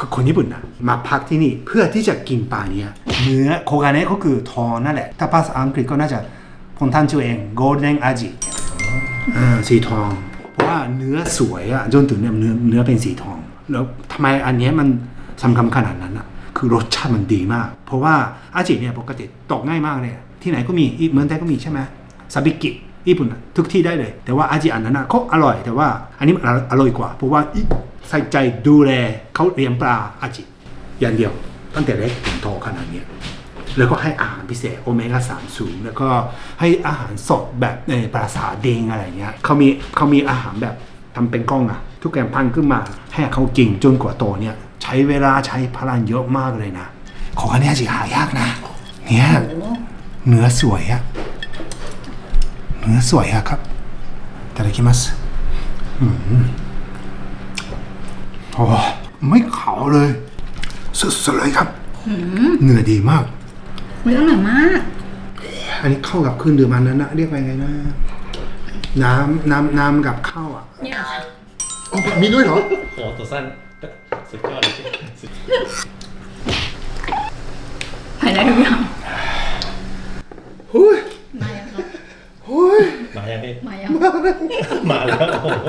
คือคนญี่ปุ่นนะมาพักที่นี่เพื่อที่จะกินปลาเนี้ยเนื้อโคกาเนะก็คือทองนั่นแหละ ถ้าภาษาอังกฤษก็น่าจะพงท่านชื่อเอง golden aji อ่าสีทอง เพราะว่าเนื้อสวยอะจนถึงเนี่ยเนื้อเนื้อเป็นสีทอง แล้วทำไมอันเนี้ยมันสำคัญขนาดนั้นอะคือรสชาติมันดีมาก เพราะว่าอาจิเนี่ยปกติตกง่ายมากเลยที่ไหนก็มีอีเมืองไทยก็มีใช่ไหมซาบิกิญี่ปุ่นอะทุกที่ได้เลย แต่ว่าอาจิอันนั้นอะก็อร่อยแต่ว่าอันนี้มันอร่อยกว่าเพราะว่าอี ใส่ใจดูแลเขาเลี้ยงปลาอาจิอย่างเดียว ตั้งแต่เล็กถึงโตขนาดนี้แล้วก็ให้อาหารพิเศษโอเมก้าสามสูง แล้วก็ให้อาหารสดแบบในปลาสาเดงอะไรเงี้ยเขามีเขามีอาหารแบบทำเป็นกล้องอะทุกแกมพังขึ้นมาให้เขากินจนกว่าโตเนี่ย ใช้เวลาใช้พลังเยอะมากเลยนะ ของอันนี้สิหายากนะ เนี่ยเนื้อสวยอะเนื้อสวยอะครับแต่ละคิมัสอืม อ้ไม่ขาวเลย สุดๆเลยครับเนื้อดีมากอุ้ยอร่อยมาก อันนี้เข้ากับเครื่องดื่มอันนั้นนะเรียกว่าไงนะ น้ำน้ำน้ำกับข้าวอะเนี่ยค่ะอ๋อมีด้วยเหรอโอ้ตัวสั้นสุดยอดเลยสุดไปได้ทุกอย่างเฮ้ยมายังครับเฮ้ยมายังพี่มายังมาแล้วโอ้โห